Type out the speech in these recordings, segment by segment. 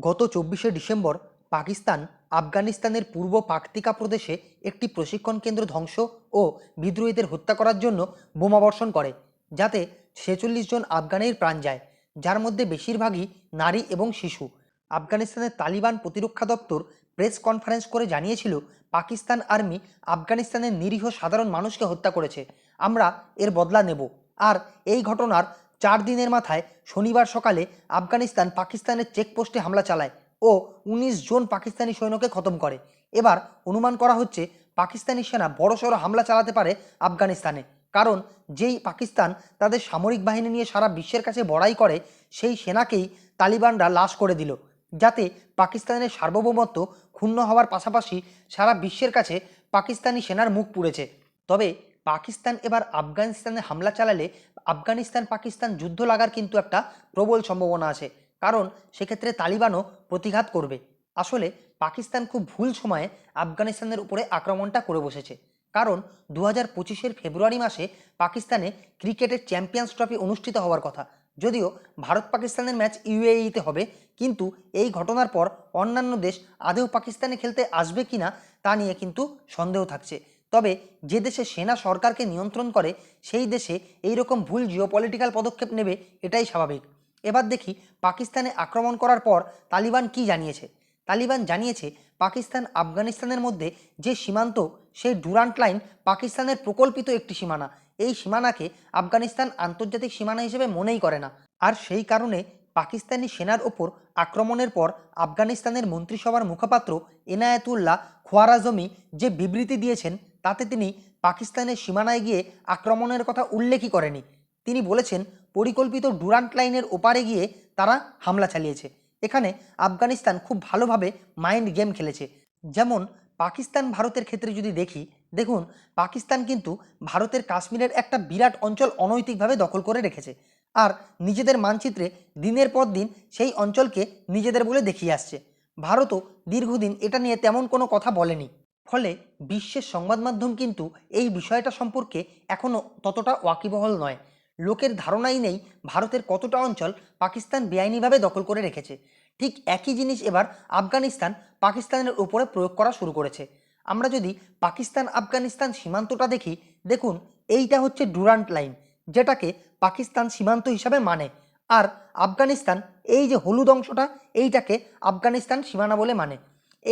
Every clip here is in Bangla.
গত চব্বিশে ডিসেম্বর পাকিস্তান আফগানিস্তানের পূর্ব পাকতিকা প্রদেশে একটি প্রশিক্ষণ কেন্দ্র ধ্বংস ও বিদ্রোহীদের হত্যা করার জন্য বোমাবর্ষণ করে, যাতে ছেচল্লিশ জন আফগানের প্রাণ যায়, যার মধ্যে বেশিরভাগই নারী এবং শিশু। আফগানিস্তানের তালিবান প্রতিরক্ষা দপ্তর প্রেস কনফারেন্স করে জানিয়েছিল, পাকিস্তান আর্মি আফগানিস্তানের নিরীহ সাধারণ মানুষকে হত্যা করেছে। আমরা এর বদলা নেব। আর এই ঘটনার চার দিনের মাথায় শনিবার সকালে আফগানিস্তান পাকিস্তানের চেকপোস্টে হামলা চালায় ও উনিশ জন পাকিস্তানি সৈন্যকে খতম করে। এবার অনুমান করা হচ্ছে পাকিস্তানি সেনা বড়সড় হামলা চালাতে পারে আফগানিস্তানে। কারণ যেই পাকিস্তান তাদের সামরিক বাহিনী নিয়ে সারা বিশ্বের কাছে বড়াই করে, সেই সেনাকেই তালিবানরা লাশ করে দিল। যাতে পাকিস্তানের সার্বভৌমত্ব ক্ষুণ্ণ হওয়ার পাশাপাশি সারা বিশ্বের কাছে পাকিস্তানি সেনার মুখ পুড়েছে। তবে পাকিস্তান এবার আফগানিস্তানে হামলা চালালে আফগানিস্তান পাকিস্তান যুদ্ধ লাগার কিন্তু একটা প্রবল সম্ভাবনা আছে। কারণ সেক্ষেত্রে তালিবানও প্রতিঘাত করবে। আসলে পাকিস্তান খুব ভুল সময়ে আফগানিস্তানের উপরে আক্রমণটা করে বসেছে। কারণ দু হাজার পঁচিশের ফেব্রুয়ারি মাসে পাকিস্তানে ক্রিকেটের চ্যাম্পিয়ন্স ট্রফি অনুষ্ঠিত হওয়ার কথা। যদিও ভারত পাকিস্তানের ম্যাচ ইউএইতে হবে, কিন্তু এই ঘটনার পর অন্যান্য দেশ আদেও পাকিস্তানে খেলতে আসবে কিনা তা নিয়ে কিন্তু সন্দেহ থাকছে। তবে যে দেশে সেনা সরকারকে নিয়ন্ত্রণ করে, সেই দেশে এই রকম ভুল জিওপলিটিক্যাল পদক্ষেপ নেবে, এটাই স্বাভাবিক। এবার দেখি পাকিস্তানে আক্রমণ করার পর তালিবান কি জানিয়েছে? তালিবান জানিয়েছে পাকিস্তান আফগানিস্তানের মধ্যে যে সীমান্ত, সেই ডুরান্ট লাইন পাকিস্তানের প্রকল্পিত একটি সীমানা। এই সীমানাকে আফগানিস্তান আন্তর্জাতিক সীমানা হিসেবে মনেই করে না। আর সেই কারণে পাকিস্তানি সেনার ওপর আক্রমণের পর আফগানিস্তানের মন্ত্রিসভার মুখপাত্র এনায়েতুল্লাহ খোয়ারাজমি যে বিবৃতি দিয়েছেন তাতে তিনি পাকিস্তানের সীমানায় গিয়ে আক্রমণের কথা উল্লেখই করেনি তিনি বলেছেন, পরিকল্পিত ডুরান্ট লাইনের ওপারে গিয়ে তারা হামলা চালিয়েছে। এখানে আফগানিস্তান খুব ভালোভাবে মাইন্ড গেম খেলেছে। যেমন, পাকিস্তান ভারতের ক্ষেত্রে যদি দেখি, দেখুন, পাকিস্তান কিন্তু ভারতের কাশ্মীরের একটা বিরাট অঞ্চল অনৈতিকভাবে দখল করে রেখেছে। আর নিজেদের মানচিত্রে দিনের পর দিন সেই অঞ্চলকে নিজেদের বলে দেখিয়ে আসছে। ভারতও দীর্ঘদিন এটা নিয়ে তেমন কোনো কথা বলেনি। ফলে বিশ্বের সংবাদ মাধ্যম কিন্তু এই বিষয়টা সম্পর্কে এখনও ততটা ওয়াকিবহল নয়। লোকের ধারণাই নেই ভারতের কতটা অঞ্চল পাকিস্তান বেআইনিভাবে দখল করে রেখেছে। ঠিক একই জিনিস এবার আফগানিস্তান পাকিস্তানের উপরে প্রয়োগ করা শুরু করেছে। আমরা যদি পাকিস্তান আফগানিস্তান সীমান্তটা দেখি, দেখুন, এইটা হচ্ছে ডুরান্ট লাইন, যেটাকে পাকিস্তান সীমান্ত হিসাবে মানে। আর আফগানিস্তান, এই যে হলুদ অংশটা, এইটাকে আফগানিস্তান সীমানা বলে মানে।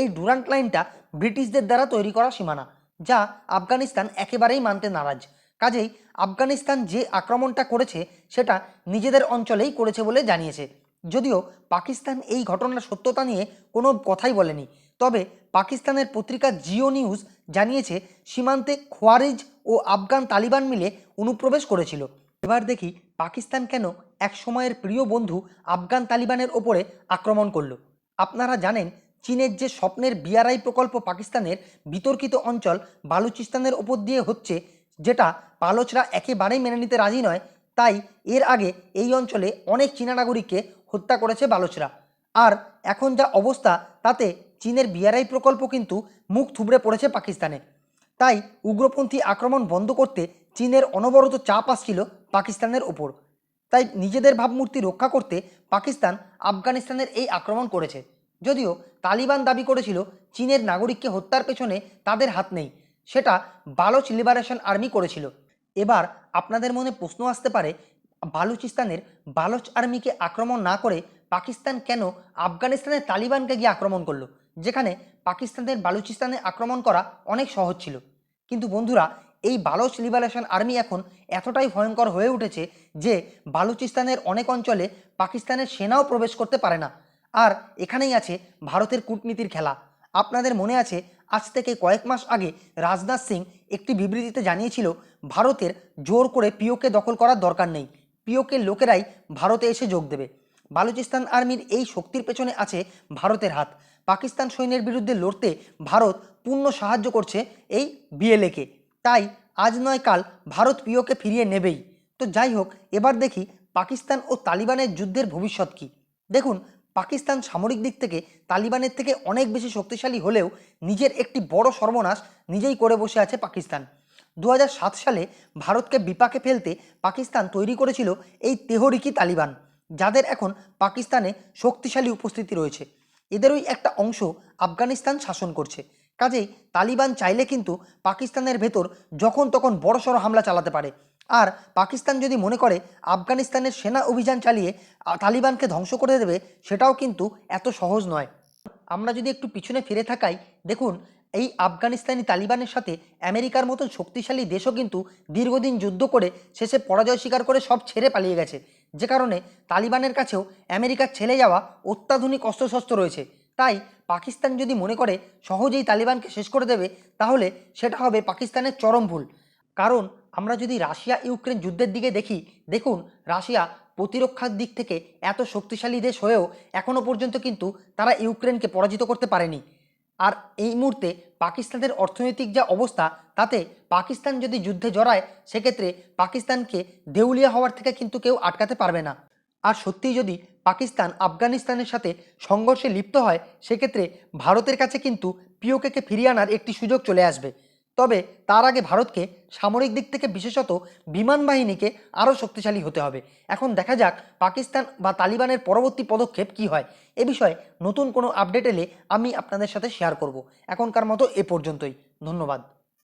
এই ডুরান্ট লাইনটা ব্রিটিশদের দ্বারা তৈরি করা সীমানা, যা আফগানিস্তান একেবারেই মানতে নারাজ। কাজেই আফগানিস্তান যে আক্রমণটা করেছে, সেটা নিজেদের অঞ্চলেই করেছে বলে জানিয়েছে। যদিও পাকিস্তান এই ঘটনার সত্যতা নিয়ে কোনো কথাই বলেনি, তবে পাকিস্তানের পত্রিকা জিও নিউজ জানিয়েছে, সীমান্তে খোয়ারিজ ও আফগান তালিবান মিলে অনুপ্রবেশ করেছিল। এবার দেখি পাকিস্তান কেন এক সময়ের প্রিয় বন্ধু আফগান তালিবানের ওপরে আক্রমণ করল। আপনারা জানেন চীনের যে স্বপ্নের বিআরআই প্রকল্প পাকিস্তানের বিতর্কিত অঞ্চল বালুচিস্তানের ওপর দিয়ে হচ্ছে, যেটা পালোচরা একেবারেই মেনে নিতে রাজি নয়, তাই এর আগে এই অঞ্চলে অনেক চীনা নাগরিককে হত্যা করেছে বালোচরা। আর এখন যা অবস্থা, তাতে চীনের বিআরআই প্রকল্প কিন্তু মুখ থুবড়ে পড়েছে পাকিস্তানে। তাই উগ্রপন্থী আক্রমণ বন্ধ করতে চীনের অনবরত চাপ আসছিল পাকিস্তানের ওপর। তাই নিজেদের ভাবমূর্তি রক্ষা করতে পাকিস্তান আফগানিস্তানের এই আক্রমণ করেছে। যদিও তালিবান দাবি করেছিল চীনের নাগরিককে হত্যার পেছনে তাদের হাত নেই, সেটা বালোচ লিবারেশন আর্মি করেছিল। এবার আপনাদের মনে প্রশ্ন আসতে পারে, বালুচিস্তানের বালোচ আর্মিকে আক্রমণ না করে পাকিস্তান কেন আফগানিস্তানের তালিবানকে গিয়ে আক্রমণ করল? যেখানে পাকিস্তানের বালুচিস্তানে আক্রমণ করা অনেক সহজ ছিল। কিন্তু বন্ধুরা, এই বালোচ লিবারেশন আর্মি এখন এতটাই ভয়ঙ্কর হয়ে উঠেছে যে বালুচিস্তানের অনেক অঞ্চলে পাকিস্তানের সেনাও প্রবেশ করতে পারে না। আর এখানেই আছে ভারতের কূটনীতির খেলা। আপনাদের মনে আছে, আজ থেকে কয়েক মাস আগে রাজনাথ সিং একটি বিবৃতিতে জানিয়েছিল, ভারতের জোর করে পিওকে দখল করার দরকার নেই, পিওকের লোকেরাই ভারতে এসে যোগ দেবে। বালুচিস্তান আর্মির এই শক্তির পেছনে আছে ভারতের হাত। পাকিস্তান সৈন্যের বিরুদ্ধে লড়তে ভারত পূর্ণ সাহায্য করছে এই বিএলএকে। তাই আজ নয় কাল ভারত পিওকে ফিরিয়ে নেবেই। তো যাই হোক, এবার দেখি পাকিস্তান ও তালিবানের যুদ্ধের ভবিষ্যৎ কী। দেখুন পাকিস্তান সামরিক দিক থেকে তালিবানের থেকে অনেক বেশি শক্তিশালী হলেও নিজের একটি বড় সর্বনাশ নিজেই করে বসে আছে পাকিস্তান। দু হাজার সাত সালে ভারতকে বিপাকে ফেলতে পাকিস্তান তৈরি করেছিল এই তেহরিকি তালিবান, যাদের এখন পাকিস্তানে শক্তিশালী উপস্থিতি রয়েছে। এদেরই একটা অংশ আফগানিস্তান শাসন করছে। কাজেই তালিবান চাইলে কিন্তু পাকিস্তানের ভেতর যখন তখন বড়সড় হামলা চালাতে পারে। আর পাকিস্তান যদি মনে করে আফগানিস্তানের সেনা অভিযান চালিয়ে তালিবানকে ধ্বংস করে দেবে, সেটাও কিন্তু এত সহজ নয়। আমরা যদি একটু পিছনে ফিরে থাকাই, দেখুন, এই আফগানিস্তানি তালিবানের সাথে আমেরিকার মতন শক্তিশালী দেশও কিন্তু দীর্ঘদিন যুদ্ধ করে, শেষে পরাজয় স্বীকার করে সব ছেড়ে পালিয়ে গেছে। যে কারণে তালিবানের কাছেও আমেরিকার ছেলে যাওয়া অত্যাধুনিক অস্ত্রশস্ত্র রয়েছে। তাই পাকিস্তান যদি মনে করে সহজেই তালিবানকে শেষ করে দেবে, তাহলে সেটা হবে পাকিস্তানের চরম ভুল। কারণ আমরা যদি রাশিয়া ইউক্রেন যুদ্ধের দিকে দেখি, দেখুন, রাশিয়া প্রতিরক্ষার দিক থেকে এত শক্তিশালী দেশ হয়েও এখনও পর্যন্ত কিন্তু তারা ইউক্রেনকে পরাজিত করতে পারেনি। আর এই মুহূর্তে পাকিস্তানের অর্থনৈতিক যা অবস্থা, তাতে পাকিস্তান যদি যুদ্ধে জড়ায়, সেক্ষেত্রে পাকিস্তানকে দেউলিয়া হওয়ার থেকে কিন্তু কেউ আটকাতে পারবে না। আর সত্যিই যদি পাকিস্তান আফগানিস্তানের সাথে সংঘর্ষে লিপ্ত হয়, সেক্ষেত্রে ভারতের কাছে কিন্তু পিওকেকে ফিরিয়ে আনার একটি সুযোগ চলে আসবে। তবে তার আগে ভারতকে সামরিক দিক থেকে বিশেষত বিমান বাহিনীকে আরও শক্তিশালী হতে হবে। এখন দেখা যাক পাকিস্তান বা তালিবানের পরবর্তী পদক্ষেপ কি হয়। এ বিষয়ে নতুন কোনো আপডেট এলে আমি আপনাদের সাথে শেয়ার করব। এখনকার মতো এ পর্যন্তই। ধন্যবাদ।